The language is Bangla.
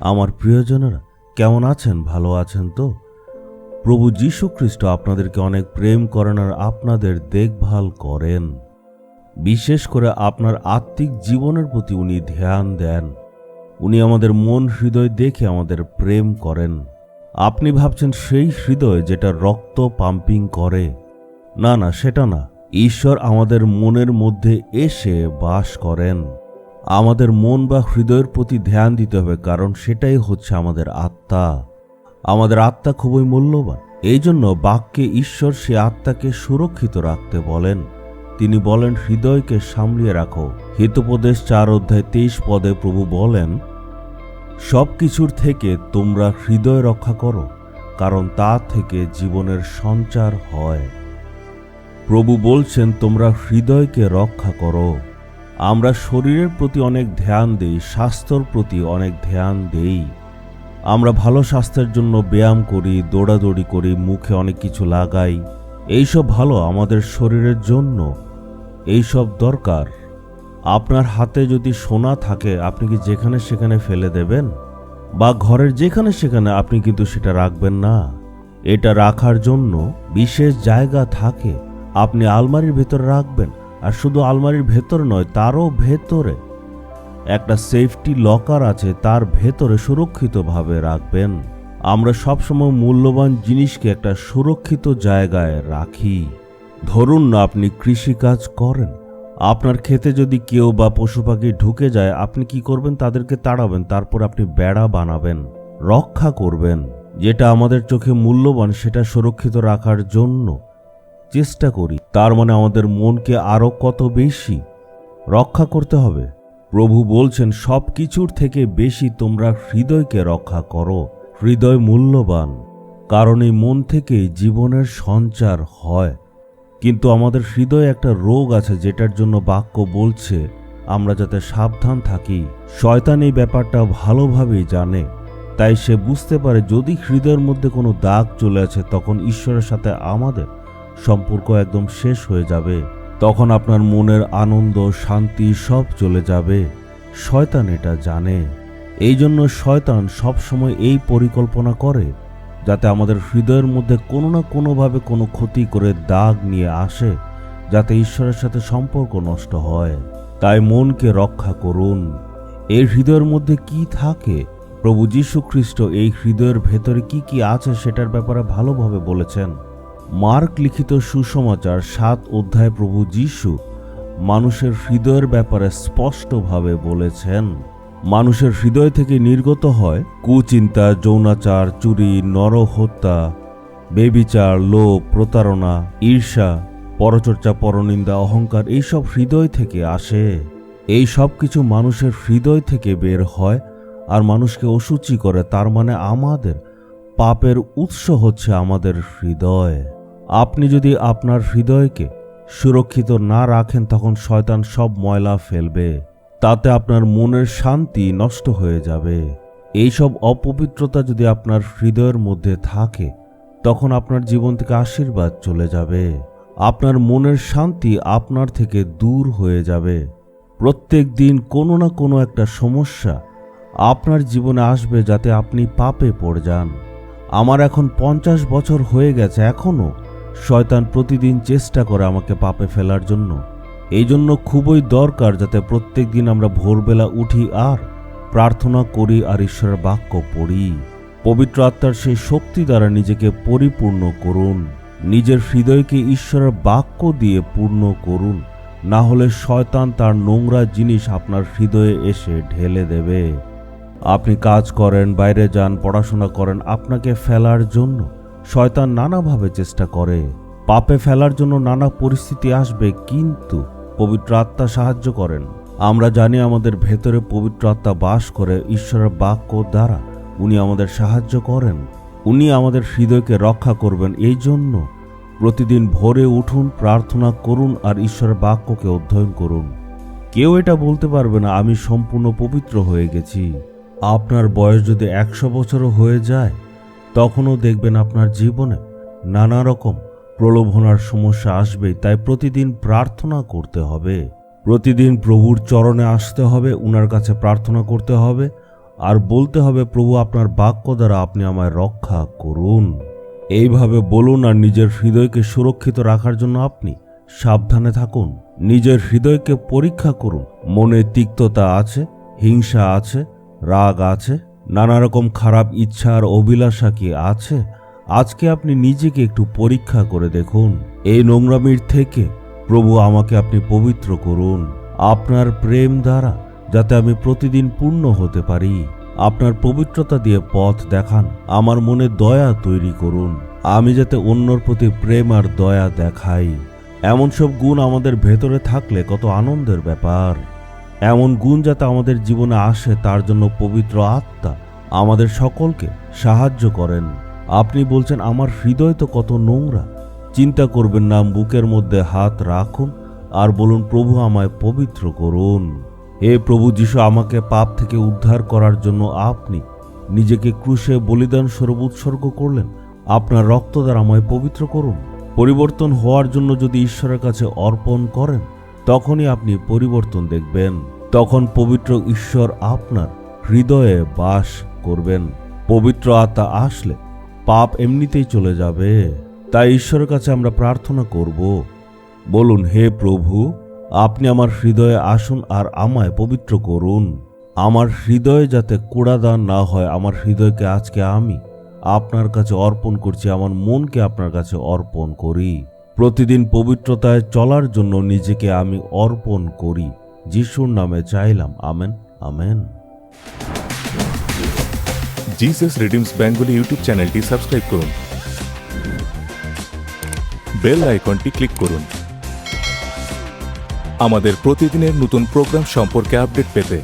আমার প্রিয়জনেরা, কেমন আছেন? ভালো আছেন তো? প্রভু যীশু খ্রিস্ট আপনাদেরকে অনেক প্রেম করেন আর আপনাদের দেখভাল করেন। বিশেষ করে আপনার আত্মিক জীবনের প্রতি উনি ধ্যান দেন। উনি আমাদের মন হৃদয় দেখে আমাদের প্রেম করেন। আপনি ভাবছেন সেই হৃদয় যেটা রক্ত পাম্পিং করে। না না, সেটা না। ঈশ্বর আমাদের মনের মধ্যে এসে বাস করেন। আমাদের মন বা হৃদয়ের প্রতি ধ্যান দিতে হবে, কারণ সেটাই হচ্ছে আমাদের আত্মা। আমাদের আত্মা খুবই মূল্যবান। এই জন্য বাক্যে ঈশ্বর সে আত্মাকে সুরক্ষিত রাখতে বলেন। তিনি বলেন, হৃদয়কে সামলিয়ে রাখো। হিতোপদেশ চার অধ্যায় তেইশ পদে প্রভু বলেন সব কিছুর থেকে তোমরা হৃদয় রক্ষা করো, কারণ তা থেকে জীবনের সঞ্চার হয়। প্রভু বলছেন, তোমরা হৃদয়কে রক্ষা করো। আমরা শরীরের প্রতি অনেক ধ্যান দেই, স্বাস্থ্যর প্রতি অনেক ধ্যান দেই। আমরা ভালো স্বাস্থ্যের জন্য ব্যায়াম করি, দৌড়াদৌড়ি করি, মুখে অনেক কিছু লাগাই। এইসব ভালো আমাদের শরীরের জন্য। এইসব দরকার। আপনার হাতে যদি সোনা থাকে, আপনি কি যেখানে সেখানে ফেলে দেবেন? বা ঘরের যেখানে সেখানে আপনি কিন্তু সেটা রাখবেন না। এটা রাখার জন্য বিশেষ জায়গা থাকে। আপনি আলমারির ভেতরে রাখবেন। আর শুধু আলমারির ভেতর নয়, তারও ভেতরে। একটা সেফটি লকার আছে, তার ভেতরে সুরক্ষিতভাবে রাখবেন। আমরা সবসময় মূল্যবান জিনিসকে একটা সুরক্ষিত জায়গায় রাখি। ধরুন না আপনি কৃষিকাজ করেন। আপনার ক্ষেতে যদি কেউ বা পশু পাখি ঢুকে যায়, আপনি কি করবেন? তাদেরকে তাড়াবেন, তারপর আপনি বেড়া বানাবেন, রক্ষা করবেন। যেটা আমাদের চোখে মূল্যবান, সেটা সুরক্ষিত রাখার জন্য। চেষ্টা করি। তার মানে আমাদের মনকে আরও কত বেশি রক্ষা করতে হবে। প্রভু বলছেন সব কিছুর থেকে বেশি তোমরা হৃদয়কে রক্ষা করো। হৃদয় মূল্যবান, কারণ এই মন থেকেই জীবনের সঞ্চার হয়। কিন্তু আমাদের হৃদয়ে একটা রোগ আছে, যেটার জন্য বাক্য বলছে, আমরা যাতে সাবধান থাকি। শয়তান এই ব্যাপারটা ভালোভাবেই জানে। তাই সে বুঝতে পারে, যদি হৃদয়ের মধ্যে কোনো দাগ চলে আছে তখন ঈশ্বরের সাথে আমাদের সম্পর্ক একদম শেষ হয়ে যাবে। তখন আপনার মনের আনন্দ, শান্তি সব চলে যাবে। শয়তান এটা জানে। এই জন্য শয়তান সবসময় এই পরিকল্পনা করে, যাতে আমাদের হৃদয়ের মধ্যে কোনো না কোনোভাবে কোনো ক্ষতি করে দাগ নিয়ে আসে, যাতে ঈশ্বরের সাথে সম্পর্ক নষ্ট হয়। তাই মনকে রক্ষা করুন। এই হৃদয়ের মধ্যে কি থাকে? প্রভু যীশু খ্রিস্ট এই হৃদয়ের ভেতরে কি কি আছে সেটার ব্যাপারে ভালোভাবে বলেছেন। মার্ক লিখিত সুসমাচার সাত অধ্যায় প্রভু যীশু মানুষের হৃদয়ের ব্যাপারে স্পষ্টভাবে বলেছেন। মানুষের হৃদয় থেকে নির্গত হয় কুচিন্তা, যৌনাচার, চুরি, নরহত্যা, বেবিচার, লোভ, প্রতারণা, ঈর্ষা, পরচর্চা, পরনিন্দা, অহংকার, এইসব হৃদয় থেকে আসে। এই সব কিছু মানুষের হৃদয় থেকে বের হয় আর মানুষকে অসুচি করে, তার মানে আমাদের পাপের উৎস হচ্ছে আমাদের হৃদয়। আপনি যদি আপনার হৃদয়কে সুরক্ষিত না রাখেন, তখন শয়তান সব ময়লা ফেলবে। তাতে আপনার মনের শান্তি নষ্ট হয়ে যাবে। এইসব অপবিত্রতা যদি আপনার হৃদয়ের মধ্যে থাকে, তখন আপনার জীবন থেকে আশীর্বাদ চলে যাবে। আপনার মনের শান্তি আপনার থেকে দূর হয়ে যাবে। প্রত্যেক দিন কোনো না কোনো একটা সমস্যা আপনার জীবনে আসবে, যাতে আপনি পাপে পড়ে যান। আমার এখন পঞ্চাশ বছর হয়ে গেছে এখনও শয়তান প্রতিদিন চেষ্টা করে আমাকে পাপে ফেলার জন্য। এই জন্য খুবই দরকার যাতে প্রত্যেক দিন আমরা ভোরবেলা উঠি আর প্রার্থনা করি আর ঈশ্বরের বাক্য পড়ি। পবিত্র আত্মার সেই শক্তি দ্বারা নিজেকে পরিপূর্ণ করুন। নিজের হৃদয়কে ঈশ্বরের বাক্য দিয়ে পূর্ণ করুন। না হলে শয়তান তার নোংরা জিনিস আপনার হৃদয়ে এসে ঢেলে দেবে। আপনি কাজ করেন, বাইরে যান, পড়াশোনা করেন, আপনাকে ফেলার জন্য শয়তান নানাভাবে চেষ্টা করে। পাপে ফেলার জন্য নানা পরিস্থিতি আসবে, কিন্তু পবিত্র আত্মা সাহায্য করেন। আমরা জানি আমাদের ভেতরে পবিত্র আত্মা বাস করে ঈশ্বরের বাক্য দ্বারা। উনি আমাদের সাহায্য করেন। উনি আমাদের হৃদয়কে রক্ষা করবেন। এই জন্য প্রতিদিন ভোরে উঠুন, প্রার্থনা করুন আর ঈশ্বরের বাক্যকে অধ্যয়ন করুন। কেউ এটা বলতে পারবে না, আমি সম্পূর্ণ পবিত্র হয়ে গেছি। আপনার বয়স যদি একশো বছরও হয়ে যায় তখনও দেখবেন আপনার জীবনে নানা রকম প্রলোভনার সমস্যা আসবেই তাই প্রতিদিন প্রার্থনা করতে হবে। প্রতিদিন প্রভুর চরণে আসতে হবে, উনার কাছে প্রার্থনা করতে হবে, আর বলতে হবে, প্রভু, আপনার বাক্য দ্বারা আপনি আমায় রক্ষা করুন। এইভাবে বলুন, আর নিজের হৃদয়কে সুরক্ষিত রাখার জন্য আপনি সাবধানে থাকুন। নিজের হৃদয়কে পরীক্ষা করুন। মনে তিক্ততা আছে, হিংসা আছে, রাগ আছে নানা রকম খারাপ ইচ্ছা আর অভিলাষা কি আছে? আজকে আপনি নিজেকে একটু পরীক্ষা করে দেখুন। এই নোংরামির থেকে প্রভু আমাকে আপনি পবিত্র করুন। আপনার প্রেম দ্বারা যাতে আমি প্রতিদিন পূর্ণ হতে পারি। আপনার পবিত্রতা দিয়ে পথ দেখান। আমার মনে দয়া তৈরি করুন। আমি যাতে অন্যর প্রতি প্রেম আর দয়া দেখাই। এমন সব গুণ আমাদের ভেতরে থাকলে কত আনন্দের ব্যাপার। এমন গুণ যাতে আমাদের জীবনে আসে, তার জন্য পবিত্র আত্মা আমাদের সকলকে সাহায্য করেন। আপনি বলছেন, আমার হৃদয় তো কত নোংরা। চিন্তা করবেন না, বুকের মধ্যে হাত রাখুন আর বলুন, প্রভু আমায় পবিত্র করুন। হে প্রভু যিশু, আমাকে পাপ থেকে উদ্ধার করার জন্য আপনি নিজেকে ক্রুশে বলিদান স্বরূপ উৎসর্গ করলেন। আপনার রক্ত দ্বারা আমায় পবিত্র করুন। পরিবর্তন হওয়ার জন্য যদি ঈশ্বরের কাছে অর্পণ করেন তখনই আপনি পরিবর্তন দেখবেন। তখন পবিত্র ঈশ্বর আপনার হৃদয়ে বাস করবেন। পবিত্র আত্মা আসলে পাপ এমনিতেই চলে যাবে। তাই ঈশ্বরের কাছে আমরা প্রার্থনা করব, বলুন, হে প্রভু, আপনি আমার হৃদয়ে আসুন আর আমায় পবিত্র করুন। আমার হৃদয়ে যাতে কুড়াদান না হয়, আমার হৃদয়কে আজকে আমি আপনার কাছে অর্পণ করছি, আমার মনকে আপনার কাছে অর্পণ করি। প্রতিদিন পবিত্রতায় চলার জন্য নিজেকে আমি অর্পণ করি। যিশুর নামে চাইলাম, amen amen. Jesus Redeems Bengali YouTube চ্যানেলটি সাবস্ক্রাইব করুন। বেল আইকনটি ক্লিক করুন। আমাদের প্রতিদিনের নতুন প্রোগ্রাম সম্পর্কে আপডেট পেতে